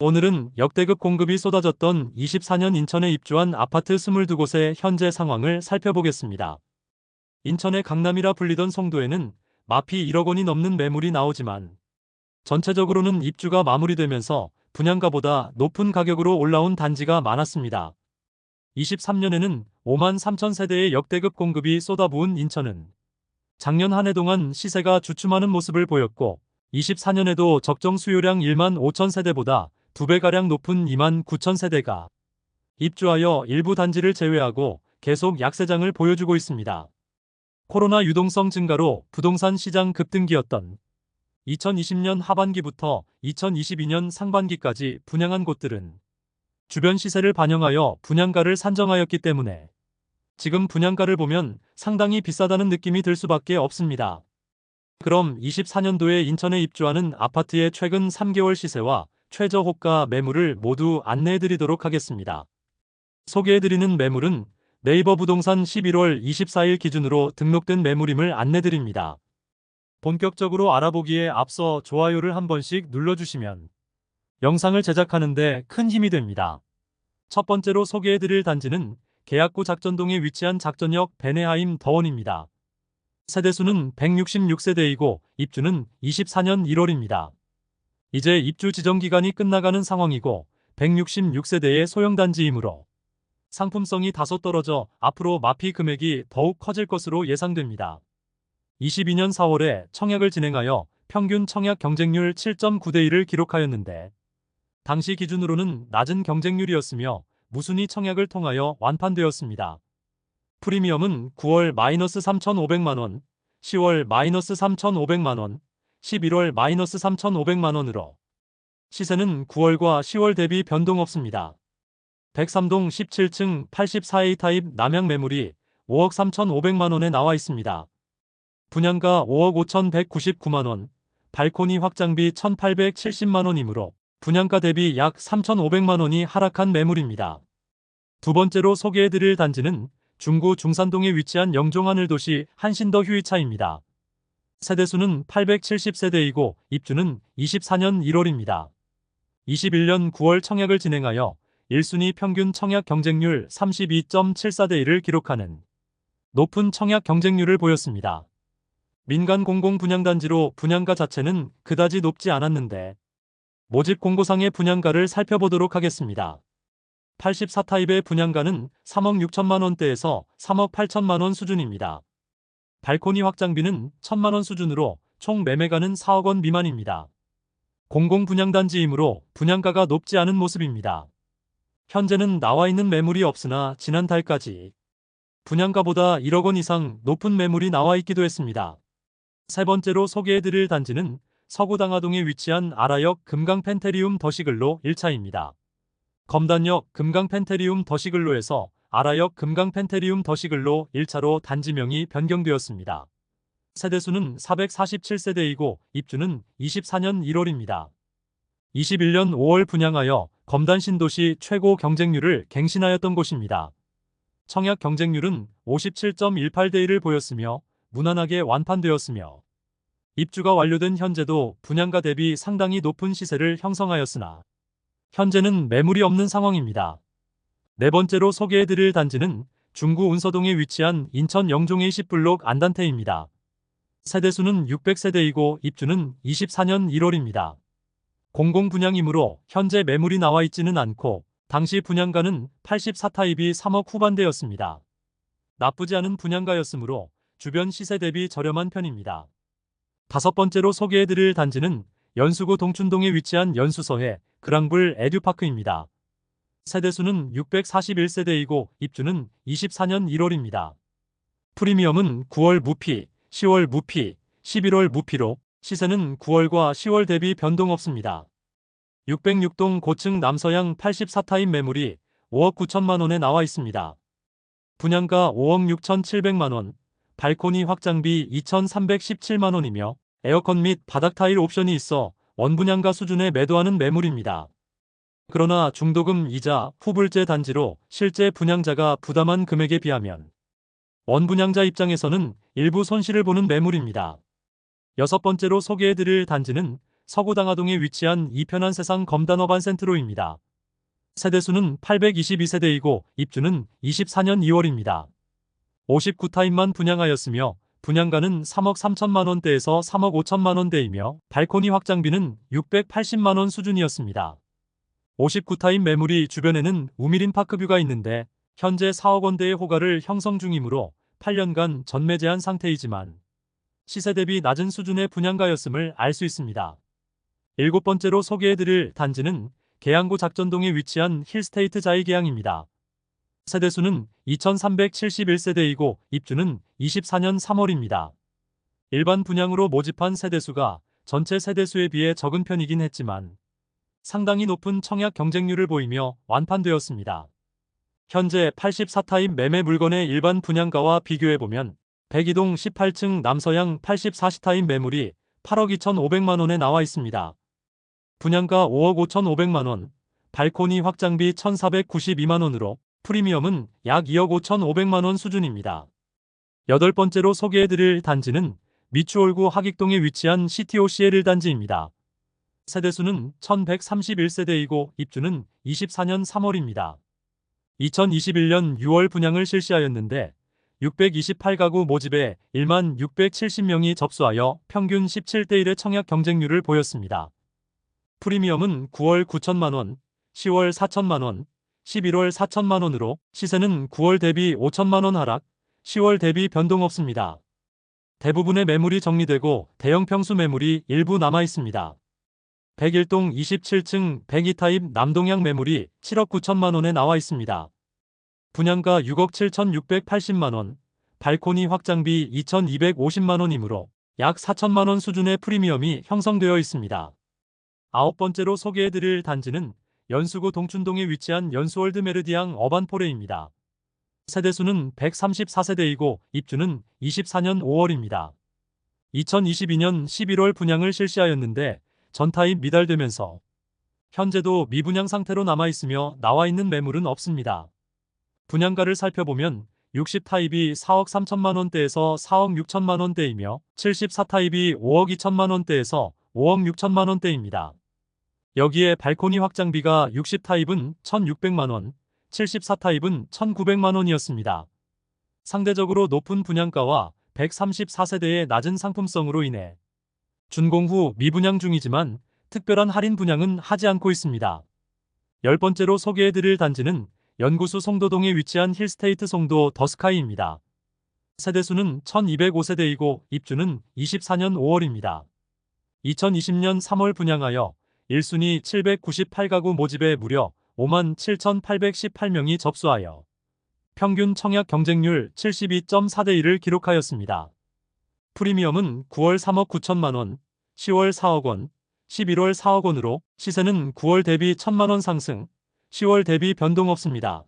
오늘은 역대급 공급이 쏟아졌던 24년 인천에 입주한 아파트 22곳의 현재 상황을 살펴보겠습니다. 인천의 강남이라 불리던 송도에는 마피 1억 원이 넘는 매물이 나오지만 전체적으로는 입주가 마무리되면서 분양가보다 높은 가격으로 올라온 단지가 많았습니다. 23년에는 5만 3천 세대의 역대급 공급이 쏟아부은 인천은 작년 한 해 동안 시세가 주춤하는 모습을 보였고 24년에도 적정 수요량 1만 5천 세대보다 2배가량 높은 2만 9천 세대가 입주하여 일부 단지를 제외하고 계속 약세장을 보여주고 있습니다. 코로나 유동성 증가로 부동산 시장 급등기였던 2020년 하반기부터 2022년 상반기까지 분양한 곳들은 주변 시세를 반영하여 분양가를 산정하였기 때문에 지금 분양가를 보면 상당히 비싸다는 느낌이 들 수밖에 없습니다. 그럼 24년도에 인천에 입주하는 아파트의 최근 3개월 시세와 최저 호가 매물을 모두 안내해 드리도록 하겠습니다. 소개해 드리는 매물은 네이버 부동산 11월 24일 기준으로 등록된 매물임을 안내 드립니다. 본격적으로 알아보기에 앞서 좋아요를 한 번씩 눌러주시면 영상을 제작하는데 큰 힘이 됩니다. 첫 번째로 소개해 드릴 단지는 계약구 작전동에 위치한 작전역 베네하임 더원입니다. 세대수는 166세대이고 입주는 24년 1월입니다. 이제 입주 지정 기간이 끝나가는 상황이고 166세대의 소형 단지이므로 상품성이 다소 떨어져 앞으로 마피 금액이 더욱 커질 것으로 예상됩니다. 22년 4월에 청약을 진행하여 평균 청약 경쟁률 7.9대 1을 기록하였는데 당시 기준으로는 낮은 경쟁률이었으며 무순위 청약을 통하여 완판되었습니다. 프리미엄은 9월 마이너스 3,500만원, 10월 마이너스 3,500만원, 11월 마이너스 3,500만원으로 시세는 9월과 10월 대비 변동 없습니다. 103동 17층 84A 타입 남양 매물이 5억 3,500만원에 나와 있습니다. 분양가 5억 5,199만원, 발코니 확장비 1,870만원이므로 분양가 대비 약 3,500만원이 하락한 매물입니다. 두 번째로 소개해드릴 단지는 중구 중산동에 위치한 영종하늘도시 한신더 휴이차입니다. 세대수는 870세대이고 입주는 24년 1월입니다. 21년 9월 청약을 진행하여 1순위 평균 청약 경쟁률 32.74대 1을 기록하는 높은 청약 경쟁률을 보였습니다. 민간 공공 분양단지로 분양가 자체는 그다지 높지 않았는데 모집 공고상의 분양가를 살펴보도록 하겠습니다. 84타입의 분양가는 3억 6천만 원대에서 3억 8천만 원 수준입니다. 발코니 확장비는 1천만 원 수준으로 총 매매가는 4억 원 미만입니다. 공공 분양단지이므로 분양가가 높지 않은 모습입니다. 현재는 나와 있는 매물이 없으나 지난 달까지 분양가보다 1억 원 이상 높은 매물이 나와 있기도 했습니다. 세 번째로 소개해드릴 단지는 서구당하동에 위치한 아라역 금강펜테리움 더시글로 1차입니다. 검단역 금강펜테리움 더시글로에서 아라역 금강 펜테리움 더시글로 1차로 단지명이 변경되었습니다. 세대수는 447세대이고 입주는 24년 1월입니다. 21년 5월 분양하여 검단 신도시 최고 경쟁률을 갱신하였던 곳입니다. 청약 경쟁률은 57.18대 1을 보였으며 무난하게 완판되었으며 입주가 완료된 현재도 분양가 대비 상당히 높은 시세를 형성하였으나 현재는 매물이 없는 상황입니다. 네 번째로 소개해드릴 단지는 중구 운서동에 위치한 인천 영종의 10블록 안단테입니다. 세대수는 600세대이고 입주는 24년 1월입니다. 공공 분양이므로 현재 매물이 나와 있지는 않고 당시 분양가는 84타입이 3억 후반대였습니다. 나쁘지 않은 분양가였으므로 주변 시세 대비 저렴한 편입니다. 다섯 번째로 소개해드릴 단지는 연수구 동춘동에 위치한 연수서해 그랑불 에듀파크입니다. 세대수는 641세대이고 입주는 24년 1월입니다. 프리미엄은 9월 무피, 10월 무피, 11월 무피로 시세는 9월과 10월 대비 변동 없습니다. 606동 고층 남서양 84타입 매물이 5억 9천만 원에 나와 있습니다. 분양가 5억 6천7백만 원, 발코니 확장비 2,317만 원이며 에어컨 및 바닥 타일 옵션이 있어 원분양가 수준에 매도하는 매물입니다. 그러나 중도금 이자 후불제 단지로 실제 분양자가 부담한 금액에 비하면 원분양자 입장에서는 일부 손실을 보는 매물입니다. 여섯 번째로 소개해드릴 단지는 서구 당하동에 위치한 이편한 세상 검단어반 센트로입니다. 세대수는 822세대이고 입주는 24년 2월입니다. 59타입만 분양하였으며 분양가는 3억 3천만 원대에서 3억 5천만 원대이며 발코니 확장비는 680만 원 수준이었습니다. 59타입 매물이 주변에는 우미린 파크뷰가 있는데 현재 4억 원대의 호가를 형성 중이므로 8년간 전매 제한 상태이지만 시세 대비 낮은 수준의 분양가였음을 알 수 있습니다. 일곱 번째로 소개해드릴 단지는 계양구 작전동에 위치한 힐스테이트 자이계양입니다. 세대수는 2371세대이고 입주는 24년 3월입니다. 일반 분양으로 모집한 세대수가 전체 세대수에 비해 적은 편이긴 했지만 상당히 높은 청약 경쟁률을 보이며 완판되었습니다. 현재 84타입 매매 물건의 일반 분양가와 비교해보면 102동 18층 남서양 84시타입 매물이 8억 2,500만 원에 나와 있습니다. 분양가 5억 5,500만 원, 발코니 확장비 1,492만 원으로 프리미엄은 약 2억 5,500만 원 수준입니다. 여덟 번째로 소개해드릴 단지는 미추홀구 하객동에 위치한 CTOCL 단지입니다. 세대수는 1131세대이고 입주는 24년 3월입니다. 2021년 6월 분양을 실시하였는데 628가구 모집에 1만 670명이 접수하여 평균 17대 1의 청약 경쟁률을 보였습니다. 프리미엄은 9월 9천만 원, 10월 4천만 원, 11월 4천만 원으로 시세는 9월 대비 5천만 원 하락, 10월 대비 변동 없습니다. 대부분의 매물이 정리되고 대형 평수 매물이 일부 남아 있습니다. 101동 27층 102타입 남동향 매물이 7억 9천만 원에 나와 있습니다. 분양가 6억 7,680만 원, 발코니 확장비 2,250만 원이므로 약 4천만 원 수준의 프리미엄이 형성되어 있습니다. 아홉 번째로 소개해드릴 단지는 연수구 동춘동에 위치한 연수월드 메르디앙 어반포레입니다. 세대수는 134세대이고 입주는 24년 5월입니다. 2022년 11월 분양을 실시하였는데 전타입 미달되면서 현재도 미분양 상태로 남아 있으며 나와 있는 매물은 없습니다. 분양가를 살펴보면 60타입이 4억 3천만 원대에서 4억 6천만 원대이며 74타입이 5억 2천만 원대에서 5억 6천만 원대입니다. 여기에 발코니 확장비가 60타입은 1,600만 원, 74타입은 1,900만 원이었습니다. 상대적으로 높은 분양가와 134세대의 낮은 상품성으로 인해 준공 후 미분양 중이지만 특별한 할인 분양은 하지 않고 있습니다. 열 번째로 소개해드릴 단지는 연구수 송도동에 위치한 힐스테이트 송도 더스카이입니다. 세대수는 1205세대이고 입주는 24년 5월입니다. 2020년 3월 분양하여 1순위 798가구 모집에 무려 5만 7,818명이 접수하여 평균 청약 경쟁률 72.4대 1을 기록하였습니다. 프리미엄은 9월 3억 9천만 원, 10월 4억 원, 11월 4억 원으로 시세는 9월 대비 1천만 원 상승, 10월 대비 변동 없습니다.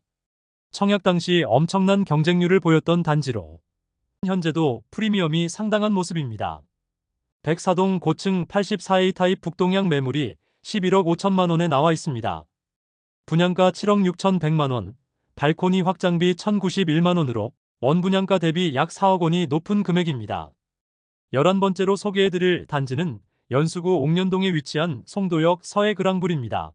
청약 당시 엄청난 경쟁률을 보였던 단지로 현재도 프리미엄이 상당한 모습입니다. 104동 고층 84A 타입 북동향 매물이 11억 5천만 원에 나와 있습니다. 분양가 7억 6천 100만 원, 발코니 확장비 1,091만 원으로 원 분양가 대비 약 4억 원이 높은 금액입니다. 11번째로 소개해드릴 단지는 연수구 옥년동에 위치한 송도역 서해그랑불입니다.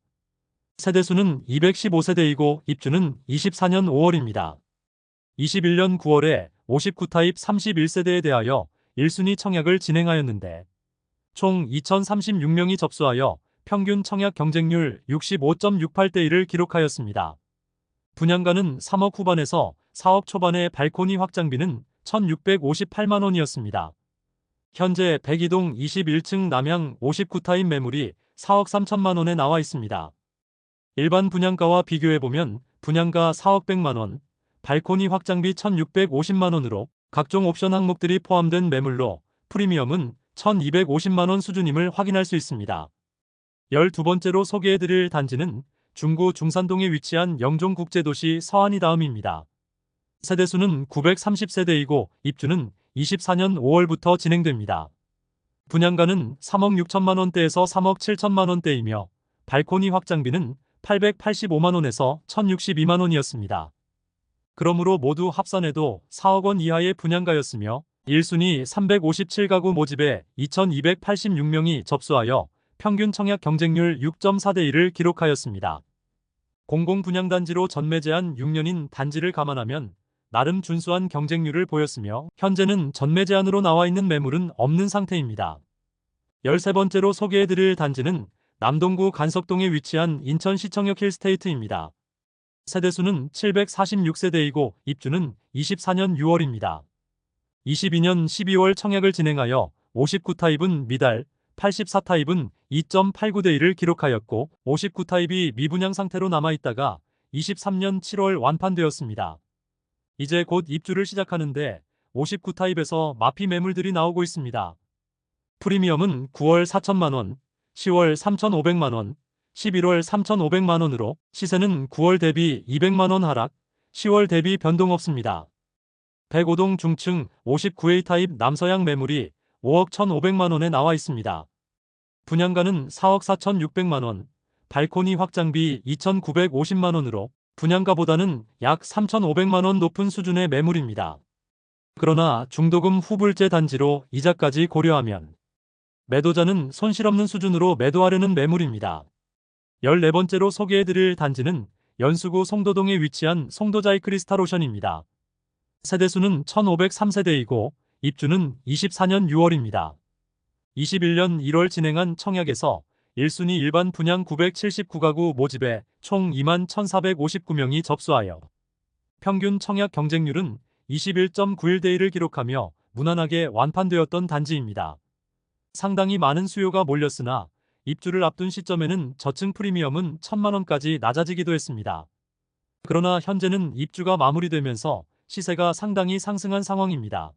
세대수는 215세대이고 입주는 24년 5월입니다. 21년 9월에 59타입 31세대에 대하여 1순위 청약을 진행하였는데 총 2,036명이 접수하여 평균 청약 경쟁률 65.68대 1을 기록하였습니다. 분양가는 3억 후반에서 4억 초반의 발코니 확장비는 1,658만 원이었습니다. 현재 102동 21층 남향 59타입 매물이 4억 3천만 원에 나와 있습니다. 일반 분양가와 비교해보면 분양가 4억 100만 원, 발코니 확장비 1,650만 원으로 각종 옵션 항목들이 포함된 매물로 프리미엄은 1,250만 원 수준임을 확인할 수 있습니다. 12번째로 소개해드릴 단지는 중구 중산동에 위치한 영종국제도시 서안이 다음입니다. 세대수는 930세대이고 입주는 24년 5월부터 진행됩니다. 분양가는 3억 6천만 원대에서 3억 7천만 원대이며 발코니 확장비는 885만 원에서 1062만 원이었습니다. 그러므로 모두 합산해도 4억 원 이하의 분양가였으며 1순위 357가구 모집에 2286명이 접수하여 평균 청약 경쟁률 6.4대 1을 기록하였습니다. 공공 분양단지로 전매 제한 6년인 단지를 감안하면 나름 준수한 경쟁률을 보였으며 현재는 전매 제한으로 나와 있는 매물은 없는 상태입니다. 13번째로 소개해드릴 단지는 남동구 간석동에 위치한 인천시청역 힐스테이트입니다. 세대수는 746세대이고 입주는 24년 6월입니다. 22년 12월 청약을 진행하여 59타입은 미달, 84타입은 2.89대 1을 기록하였고 59타입이 미분양 상태로 남아있다가 23년 7월 완판되었습니다. 이제 곧 입주를 시작하는데 59타입에서 마피 매물들이 나오고 있습니다. 프리미엄은 9월 4천만원, 10월 3,500만원, 11월 3,500만원으로 시세는 9월 대비 200만원 하락, 10월 대비 변동 없습니다. 105동 중층 59A 타입 남서양 매물이 5억 1,500만원에 나와 있습니다. 분양가는 4억 4,600만원, 발코니 확장비 2,950만원으로 분양가보다는 약 3,500만원 높은 수준의 매물입니다. 그러나 중도금 후불제 단지로 이자까지 고려하면 매도자는 손실없는 수준으로 매도하려는 매물입니다. 14번째로 소개해드릴 단지는 연수구 송도동에 위치한 송도자이 크리스탈오션입니다. 세대수는 1503세대이고 입주는 24년 6월입니다. 21년 1월 진행한 청약에서 1순위 일반 분양 979가구 모집에 총 2만 1,459명이 접수하여 평균 청약 경쟁률은 21.91대 1을 기록하며 무난하게 완판되었던 단지입니다. 상당히 많은 수요가 몰렸으나 입주를 앞둔 시점에는 저층 프리미엄은 1천만원까지 낮아지기도 했습니다. 그러나 현재는 입주가 마무리되면서 시세가 상당히 상승한 상황입니다.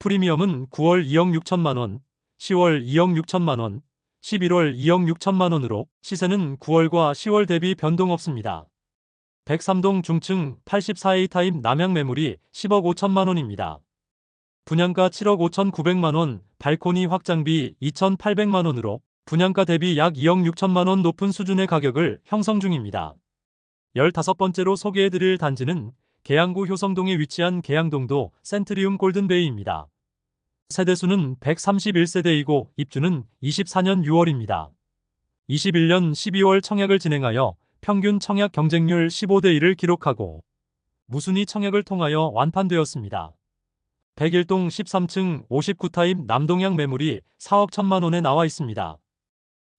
프리미엄은 9월 2억 6천만원, 10월 2억 6천만원, 11월 2억 6천만 원으로 시세는 9월과 10월 대비 변동 없습니다. 103동 중층 84A 타입 남양 매물이 10억 5천만 원입니다. 분양가 7억 5천 9백만 원, 발코니 확장비 2,800만 원으로 분양가 대비 약 2억 6천만 원 높은 수준의 가격을 형성 중입니다. 15번째로 소개해드릴 단지는 계양구 효성동에 위치한 계양동도 센트리움 골든베이입니다. 세대수는 131세대이고 입주는 24년 6월입니다. 21년 12월 청약을 진행하여 평균 청약 경쟁률 15대 1을 기록하고 무순위 청약을 통하여 완판되었습니다. 101동 13층 59타입 남동향 매물이 4억 1천만 원에 나와 있습니다.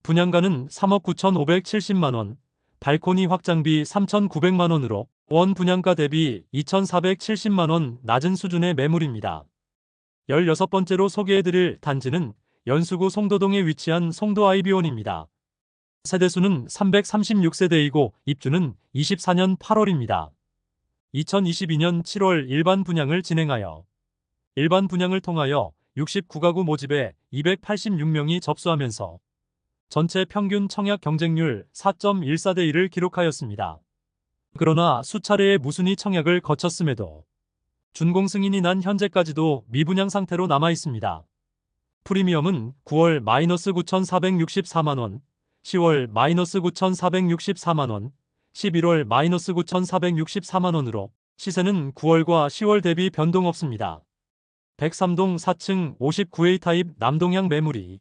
분양가는 3억 9천5백칠십만 원, 발코니 확장비 3천9백만 원으로 원 분양가 대비 2,470만 원 낮은 수준의 매물입니다. 16번째로 소개해드릴 단지는 연수구 송도동에 위치한 송도 아이비온입니다. 세대수는 336세대이고 입주는 24년 8월입니다. 2022년 7월 일반 분양을 진행하여 일반 분양을 통하여 69가구 모집에 286명이 접수하면서 전체 평균 청약 경쟁률 4.14대 1을 기록하였습니다. 그러나 수차례의 무순위 청약을 거쳤음에도 준공 승인이 난 현재까지도 미분양 상태로 남아 있습니다. 프리미엄은 9월 마이너스 9,464만원, 10월 마이너스 9,464만원, 11월 마이너스 9,464만원으로 시세는 9월과 10월 대비 변동 없습니다. 103동 4층 59A 타입 남동향 매물이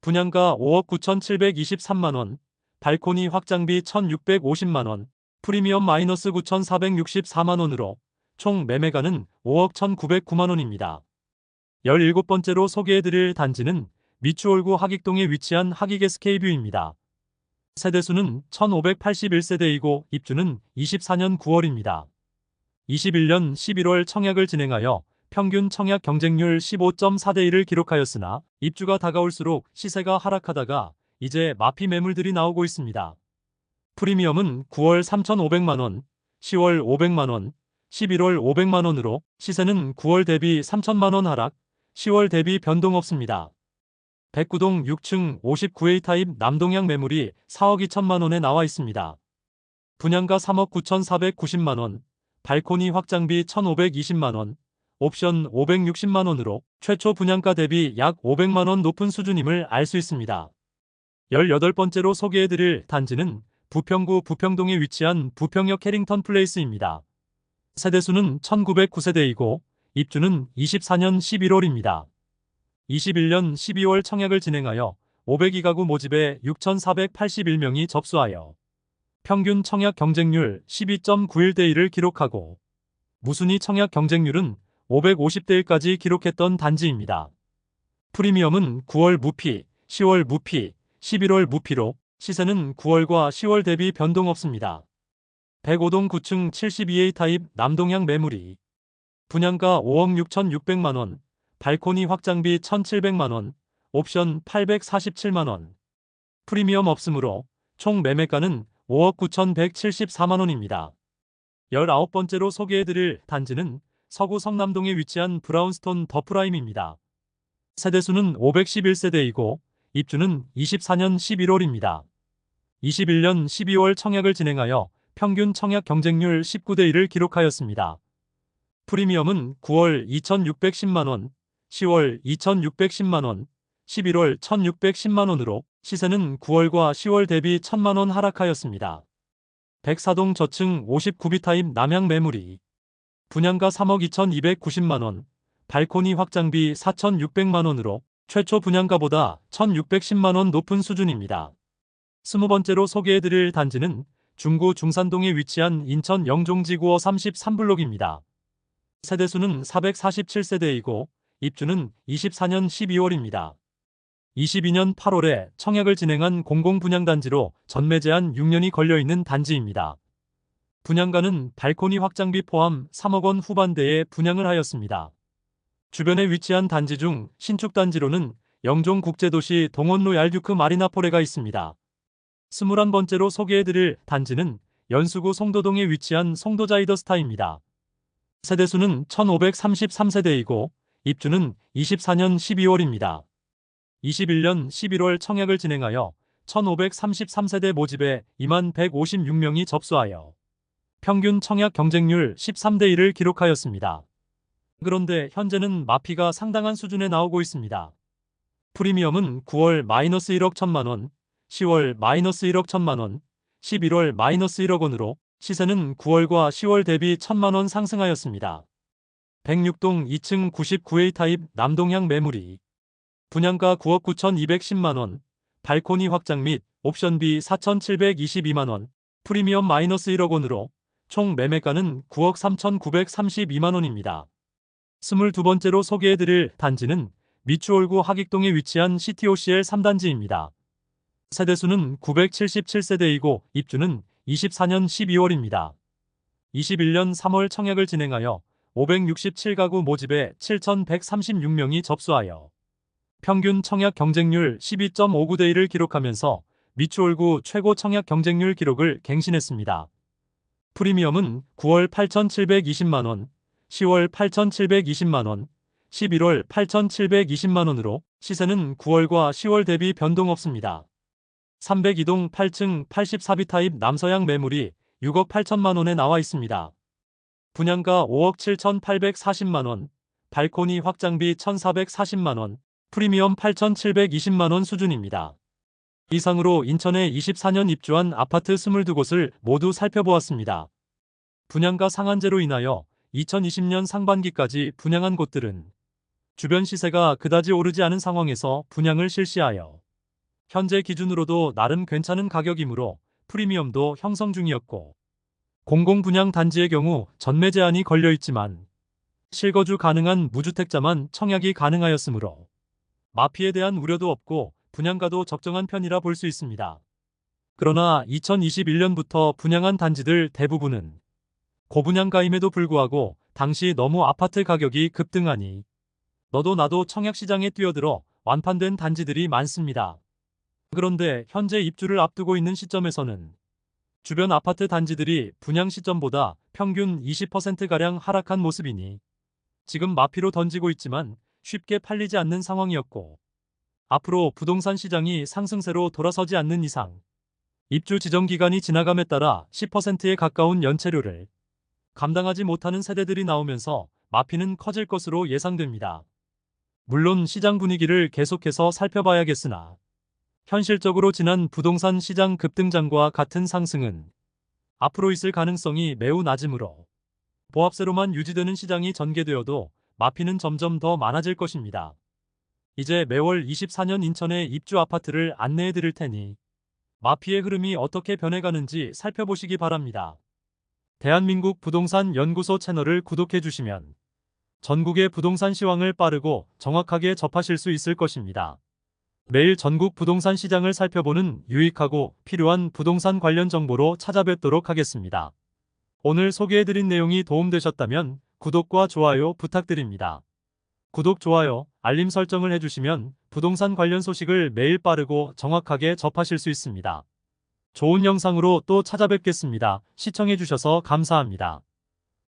분양가 5억 9,723만원, 발코니 확장비 1,650만원, 프리미엄 마이너스 9,464만원으로 총 매매가는 5억 1,909만원입니다. 17번째로 소개해드릴 단지는 미추홀구 하익동에 위치한 하익 SK뷰입니다. 세대수는 1581세대이고 입주는 24년 9월입니다. 21년 11월 청약을 진행하여 평균 청약 경쟁률 15.4대 1을 기록하였으나 입주가 다가올수록 시세가 하락하다가 이제 마피 매물들이 나오고 있습니다. 프리미엄은 9월 3,500만원, 10월 500만원, 11월 500만원으로 시세는 9월 대비 3천만원 하락, 10월 대비 변동 없습니다. 109동 6층 59A 타입 남동향 매물이 4억 2천만원에 나와 있습니다. 분양가 3억 9,490만원, 발코니 확장비 1,520만원, 옵션 560만원으로 최초 분양가 대비 약 500만원 높은 수준임을 알 수 있습니다. 18번째로 소개해드릴 단지는 부평구 부평동에 위치한 부평역 캐링턴 플레이스입니다. 세대수는 1909세대이고 입주는 24년 11월입니다. 21년 12월 청약을 진행하여 502가구 모집에 6,481명이 접수하여 평균 청약 경쟁률 12.91대 1을 기록하고 무순위 청약 경쟁률은 550대 1까지 기록했던 단지입니다. 프리미엄은 9월 무피, 10월 무피, 11월 무피로 시세는 9월과 10월 대비 변동 없습니다. 105동 9층 72A 타입 남동향 매물이 분양가 5억 6,600만원, 발코니 확장비 1,700만원, 옵션 847만원. 프리미엄 없으므로 총 매매가는 5억 9,174만원입니다. 19번째로 소개해드릴 단지는 서구 성남동에 위치한 브라운스톤 더프라임입니다. 세대수는 511세대이고 입주는 24년 11월입니다. 21년 12월 청약을 진행하여 평균 청약 경쟁률 19대 1을 기록하였습니다. 프리미엄은 9월 2,610만원, 10월 2,610만원, 11월 1,610만원으로 시세는 9월과 10월 대비 1,000만원 하락하였습니다. 백사동 저층 59비 타입 남향 매물이 분양가 3억 2,290만원, 발코니 확장비 4,600만원으로 최초 분양가보다 1,610만원 높은 수준입니다. 스무 번째로 소개해드릴 단지는 중구 중산동에 위치한 인천 영종지구어 33블록입니다. 세대수는 447세대이고 입주는 24년 12월입니다. 22년 8월에 청약을 진행한 공공분양단지로 전매 제한 6년이 걸려있는 단지입니다. 분양가는 발코니 확장비 포함 3억 원 후반대에 분양을 하였습니다. 주변에 위치한 단지 중 신축 단지로는 영종국제도시 동원로 얄듀크 마리나포레가 있습니다. 21번째로 소개해드릴 단지는 연수구 송도동에 위치한 송도자이더스타입니다. 세대수는 1533세대이고 입주는 24년 12월입니다. 21년 11월 청약을 진행하여 1533세대 모집에 2만 156명이 접수하여 평균 청약 경쟁률 13대 1을 기록하였습니다. 그런데 현재는 마피가 상당한 수준에 나오고 있습니다. 프리미엄은 9월 마이너스 1억 1천만 원, 10월 마이너스 1억 1천만 원, 11월 마이너스 1억 원으로 시세는 9월과 10월 대비 1천만 원 상승하였습니다. 106동 2층 99A 타입 남동향 매물이 분양가 9억 9,210만 원, 발코니 확장 및 옵션비 4,722만 원, 프리미엄 마이너스 1억 원으로 총 매매가는 9억 3,932만 원입니다. 22번째로 소개해드릴 단지는 미추홀구 하객동에 위치한 CTOCL 3단지입니다. 세대수는 977세대이고 입주는 24년 12월입니다. 21년 3월 청약을 진행하여 567가구 모집에 7,136명이 접수하여 평균 청약 경쟁률 12.59대 1을 기록하면서 미추홀구 최고 청약 경쟁률 기록을 갱신했습니다. 프리미엄은 9월 8,720만원, 10월 8,720만원, 11월 8,720만원으로 시세는 9월과 10월 대비 변동 없습니다. 302동 8층 84비 타입 남서양 매물이 6억 8천만 원에 나와 있습니다. 분양가 5억 7,840만 원, 발코니 확장비 1,440만 원, 프리미엄 8,720만 원 수준입니다. 이상으로 인천에 24년 입주한 아파트 22곳을 모두 살펴보았습니다. 분양가 상한제로 인하여 2020년 상반기까지 분양한 곳들은 주변 시세가 그다지 오르지 않은 상황에서 분양을 실시하여 현재 기준으로도 나름 괜찮은 가격이므로 프리미엄도 형성 중이었고 공공분양 단지의 경우 전매 제한이 걸려 있지만 실거주 가능한 무주택자만 청약이 가능하였으므로 마피에 대한 우려도 없고 분양가도 적정한 편이라 볼 수 있습니다. 그러나 2021년부터 분양한 단지들 대부분은 고분양가임에도 불구하고 당시 너무 아파트 가격이 급등하니 너도 나도 청약시장에 뛰어들어 완판된 단지들이 많습니다. 그런데 현재 입주를 앞두고 있는 시점에서는 주변 아파트 단지들이 분양 시점보다 평균 20%가량 하락한 모습이니 지금 마피로 던지고 있지만 쉽게 팔리지 않는 상황이었고 앞으로 부동산 시장이 상승세로 돌아서지 않는 이상 입주 지정 기간이 지나감에 따라 10%에 가까운 연체료를 감당하지 못하는 세대들이 나오면서 마피는 커질 것으로 예상됩니다. 물론 시장 분위기를 계속해서 살펴봐야겠으나 현실적으로 지난 부동산 시장 급등장과 같은 상승은 앞으로 있을 가능성이 매우 낮으므로 보합세로만 유지되는 시장이 전개되어도 마피는 점점 더 많아질 것입니다. 이제 매월 24년 인천의 입주 아파트를 안내해 드릴 테니 마피의 흐름이 어떻게 변해가는지 살펴보시기 바랍니다. 대한민국 부동산 연구소 채널을 구독해 주시면 전국의 부동산 시황을 빠르고 정확하게 접하실 수 있을 것입니다. 매일 전국 부동산 시장을 살펴보는 유익하고 필요한 부동산 관련 정보로 찾아뵙도록 하겠습니다. 오늘 소개해드린 내용이 도움되셨다면 구독과 좋아요 부탁드립니다. 구독, 좋아요, 알림 설정을 해주시면 부동산 관련 소식을 매일 빠르고 정확하게 접하실 수 있습니다. 좋은 영상으로 또 찾아뵙겠습니다. 시청해주셔서 감사합니다.